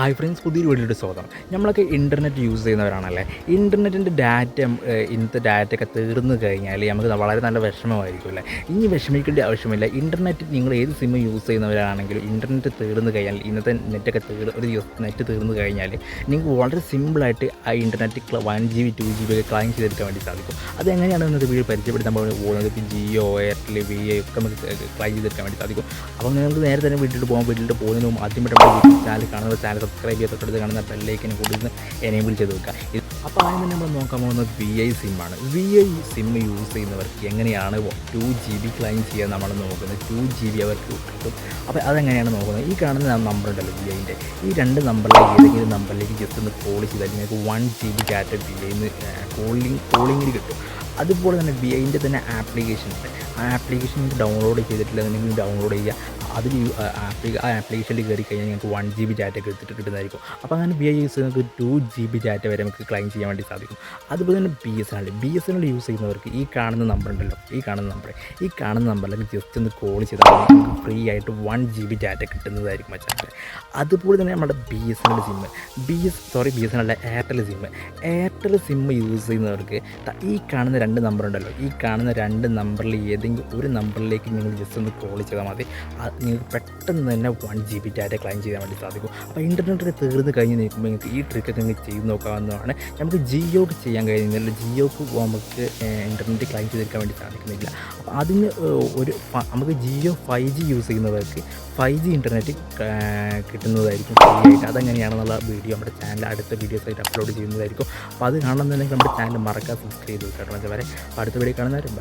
Hi friends പുതിയൊരു വീഡിയോയുടെ സ്വാഗതം. നമ്മളൊക്കെ ഇന്റർനെറ്റ് യൂസ് ചെയ്യുന്നവരാണല്ലേ? ഇന്റർനെറ്റിന്റെ ഡാറ്റ ഇന്നത്തെ ഡാറ്റയൊക്കെ തീർന്നു കഴിഞ്ഞാൽ നമുക്ക് വളരെ നല്ല വിഷമമായിരിക്കും അല്ലേ? ഇനി വിഷമിക്കേണ്ട ആവശ്യമില്ല. ഇന്റർനെറ്റ് നിങ്ങൾ ഏത് സിം യൂസ് ചെയ്യുന്നവരാണെങ്കിലും ഇന്റർനെറ്റ് തീർന്നു കഴിഞ്ഞാൽ ഇന്നത്തെ നെറ്റൊക്കെ തീർ ഒരു ദിവസം നെറ്റ് തീർന്നു കഴിഞ്ഞാൽ നിങ്ങൾക്ക് വളരെ സിമ്പിളായിട്ട് ആ internet one G B to G B ഒക്കെ ക്ലൈം ചെയ്തെടുക്കാൻ വേണ്ടി സാധിക്കും. അതെങ്ങനെയാണ് ഇന്നത്തെ വീഡിയോ പരിചയപ്പെടുത്താൻ പോകുന്നത്? ഇപ്പോൾ ജിയോ എയർടെൽ വി ഐ ഒക്കെ നമുക്ക് ക്ലൈം ചെയ്തെടുക്കാൻ വേണ്ടി സാധിക്കും. അപ്പോൾ നിങ്ങൾക്ക് നേരെ തന്നെ വീട്ടിൽ പോകാൻ വീട്ടിൽ പോകുന്നതിനും ആദ്യം ആദ്യമായിട്ട് നമ്മുടെ ചാനൽ കാണുന്ന ചാനൽ സബ്സ്ക്രൈബ് ചെയ്ത് തൊട്ടടുത്ത് കാണുന്ന ബെല്ലൈക്കനെ കൂടി ഒന്ന് എനേബിൾ ചെയ്ത് വെക്കുക. അപ്പോൾ ആദ്യം തന്നെ നമ്മൾ നോക്കാൻ പോകുന്നത് വി ഐ സിമ്മാണ് വി ഐ സിം യൂസ് ചെയ്യുന്നവർക്ക് എങ്ങനെയാണ് ടു ജി ബി ക്ലൈം ചെയ്യാൻ നമ്മൾ നോക്കുന്നത്? ടു ജി ബി അവർക്ക് കിട്ടും. അപ്പോൾ അതെങ്ങനെയാണ് നോക്കുന്നത്? ഈ കാണുന്ന നമ്പർ ഉണ്ടല്ലോ വി ഐന്റെ ഈ രണ്ട് നമ്പറിൽ ഏതെങ്കിലും നമ്പറിലേക്ക് ജസ്റ്റ് ഒന്ന് കോൾ ചെയ്താൽ നിങ്ങൾക്ക് one G B data V ഐന്ന് കോളിംഗ് കോളിങ്ങിന് കിട്ടും. അതുപോലെ തന്നെ വി ഐന്റെ തന്നെ ആപ്ലിക്കേഷൻ ഉണ്ട്. ആ ആപ്ലിക്കേഷൻ ഡൗൺലോഡ് ചെയ്തിട്ടില്ല എന്നുണ്ടെങ്കിൽ ഡൗൺലോഡ് ചെയ്യുക. അതിൽ ആപ്ലി ആ ആപ്ലിക്കേഷനിൽ കയറി കഴിഞ്ഞാൽ നിങ്ങൾക്ക് വൺ ജി ബി ഡാറ്റ ഒക്കെ എടുത്തിട്ട് കിട്ടുന്നതായിരിക്കും. അപ്പോൾ അങ്ങനെ ബി ഐ യൂസ് ചെയ്യുന്നവർക്ക് ടു ജി ബി ഡാറ്റ വരെ നമുക്ക് ക്ലെയിം ചെയ്യാൻ വേണ്ടി സാധിക്കും. അതുപോലെ തന്നെ B S N L B S N L use ചെയ്യുന്നവർക്ക് ഈ കാണുന്ന നമ്പർ ഉണ്ടല്ലോ. ഈ കാണുന്ന നമ്പർ ഈ കാണുന്ന നമ്പറിലേക്ക് ജസ്റ്റ് ഒന്ന് കോൾ ചെയ്താൽ ഫ്രീ ആയിട്ട് വൺ ജി ബി ഡാറ്റ കിട്ടുന്നതായിരിക്കും മച്ചാൻ അതുപോലെ തന്നെ നമ്മുടെ B S N L SIM B S sorry B S N L Airtel SIM Airtel SIM use ചെയ്യുന്നവർക്ക് ഈ കാണുന്ന രണ്ട് നമ്പർ ഉണ്ടല്ലോ. ഈ കാണുന്ന രണ്ട് നമ്പറിൽ ഏതെങ്കിലും ഒരു നമ്പറിലേക്ക് നിങ്ങൾ ജസ്റ്റ് ഒന്ന് കോൾ ചെയ്താൽ മതി. നിങ്ങൾക്ക് പെട്ടെന്ന് തന്നെ one G B data claim ചെയ്യാൻ വേണ്ടി സാധിക്കും. അപ്പോൾ ഇന്റർനെറ്റ് തീർന്ന് കഴിഞ്ഞ് നിൽക്കുമ്പോൾ നിങ്ങൾക്ക് ഈ ട്രിക്കൊക്കെ നിങ്ങൾക്ക് ചെയ്ത് നോക്കാവുന്നതാണ്. നമുക്ക് ജിയോക്ക് ചെയ്യാൻ കഴിയുന്നില്ല. ജിയോക്ക് നമുക്ക് ഇന്റർനെറ്റ് ക്ലൈം ചെയ്തെടുക്കാൻ വേണ്ടി സാധിക്കുന്നില്ല. അപ്പോൾ അതിന് ഒരു നമുക്ക് ജിയോ ഫൈവ് ജി യൂസ് ചെയ്യുന്നവർക്ക് ഫൈവ് ജി ഇന്റർനെറ്റ് കിട്ടുന്നതായിരിക്കും ഫ്രീ അതെങ്ങനെയാണെന്നുള്ള വീഡിയോ നമ്മുടെ ചാനൽ അടുത്ത വീഡിയോസ് ആയിട്ട് അപ്ലോഡ് ചെയ്യുന്നതായിരിക്കും. അപ്പോൾ അത് കാണണമെന്നുണ്ടെങ്കിൽ നമ്മുടെ ചാനൽ മറക്കാതെ സബ്സ്ക്രൈബ് ചെയ്ത് കേട്ടോ വരെ അടുത്ത വീഡിയോ കാണുന്നവരും